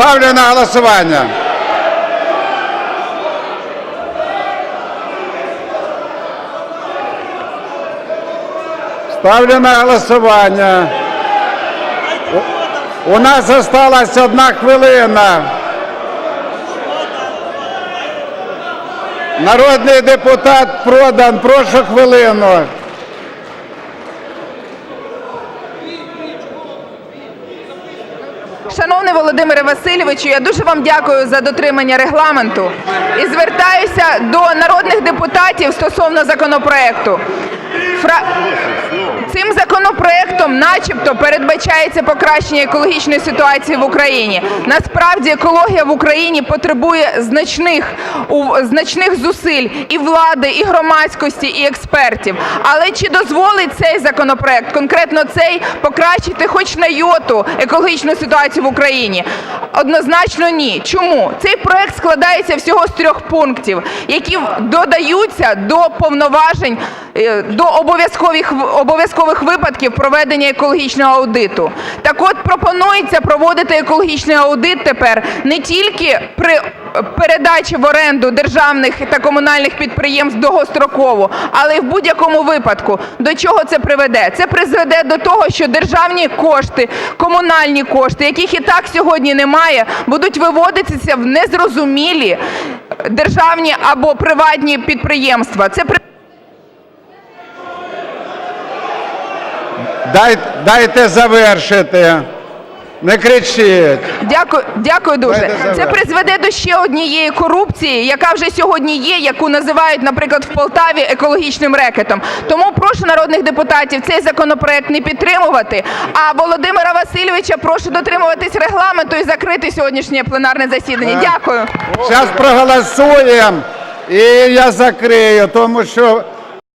Ставлю на голосування. Ставлю на голосування. У, нас залишилась одна хвилина. Народний депутат продан. Прошу хвилину. Шановний Володимире Васильовичу, я дуже вам дякую за дотримання регламенту і звертаюся до народних депутатів стосовно законопроекту. Фра... Цим законопроектом, начебто, передбачається покращення екологічної ситуації в Україні. Насправді, екологія в Україні потребує значних у- значних зусиль і влади, і громадськості, і експертів. Але чи дозволить цей законопроект, конкретно цей, покращити хоч на йоту екологічну ситуацію в Україні? Однозначно ні. Чому? Цей проект складається всього з трьох пунктів, які додаються до повноважень до обов'язкових випадків проведення екологічного аудиту. Так от пропонується проводити екологічний аудит тепер не тільки при е, передачі в оренду державних та комунальних підприємств довгостроково, але й в будь-якому випадку. До чого це приведе? Це призведе до того, що державні кошти, комунальні кошти, яких і так сьогодні немає, будуть виводитися в незрозумілі державні або приватні підприємства. Це при- дайте завершити. Не кричіть. Дякую, дякую дуже. Це призведе до ще однієї корупції, яка вже сьогодні є, яку називають, наприклад, в Полтаві екологічним рекетом. Тому прошу народних депутатів цей законопроект не підтримувати. А Володимира Васильовича прошу дотримуватись регламенту і закрити сьогоднішнє пленарне засідання. Дякую. Зараз проголосуємо і я закрию, тому що